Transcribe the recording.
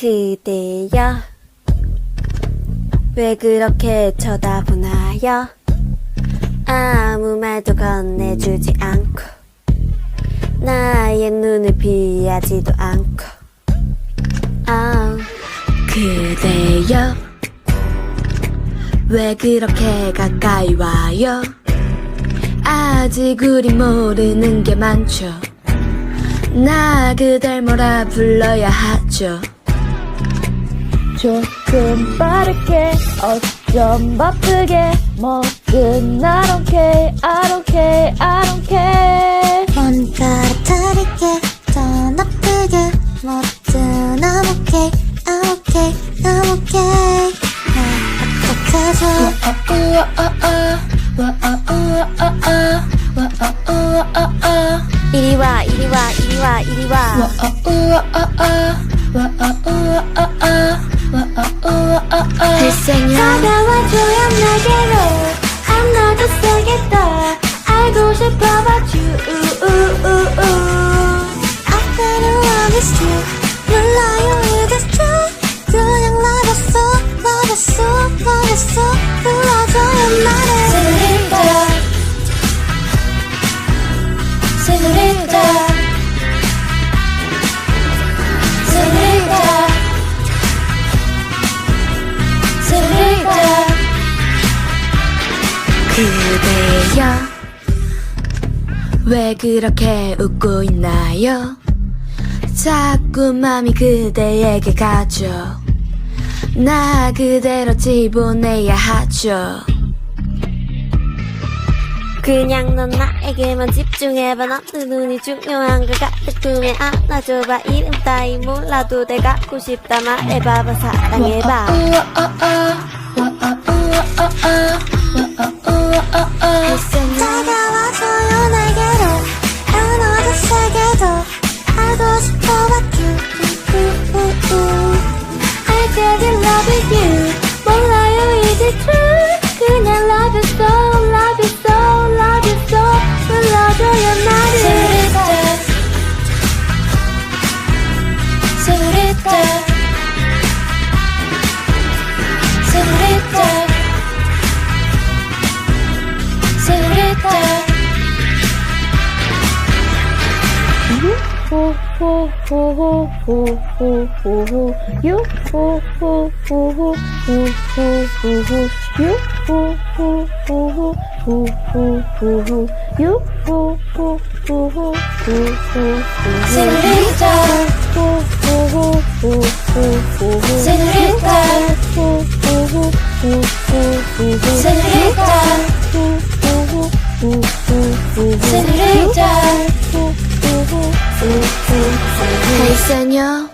그대여. 왜 그렇게 쳐다보나요? 아무 말도 건네주지 않고 나의 눈을 피하지도 않고. 아 그대여. 왜 그렇게 가까이 와요? 아직 우리 모르는 게 많죠. 나 그댈 뭐라 불러야 하죠 조금 빠르게 어쩜 바쁘게 뭐든 I don't care I don't care I don't care 먼 떨어뜨릴게 더 나쁘게 뭐든 I'm okay I'm okay I'm okay 나 어떡하죠 이리 와 이리 와 이리 와 이리 와 글쎄요 다가와줘요 내게로. 하나 더 세게 더 알고 싶어 but you 그대여. 왜 그렇게 웃고 있나요? 자꾸 맘이 그대에게 가죠. 나 그대로 집어내야 하죠. 그냥 넌 나에게만 집중해봐. 너의 눈이 중요한 것 같아 꿈에 안아줘봐. 이름 따위 몰라도 내 갖고 싶다. 말해봐봐. 사랑해봐 Senorita 호, 호, 호, 호, 호, 호, 호, 유, 호, 호, 호, 호, 호, 호, 호, 호, 유, 호, 호, 호, 호, 호, 호, 호, 호, 유, 호, 호, 호, 호, 호, 호, 호, Senorita. 호, 호, 호, 잘 있었냐?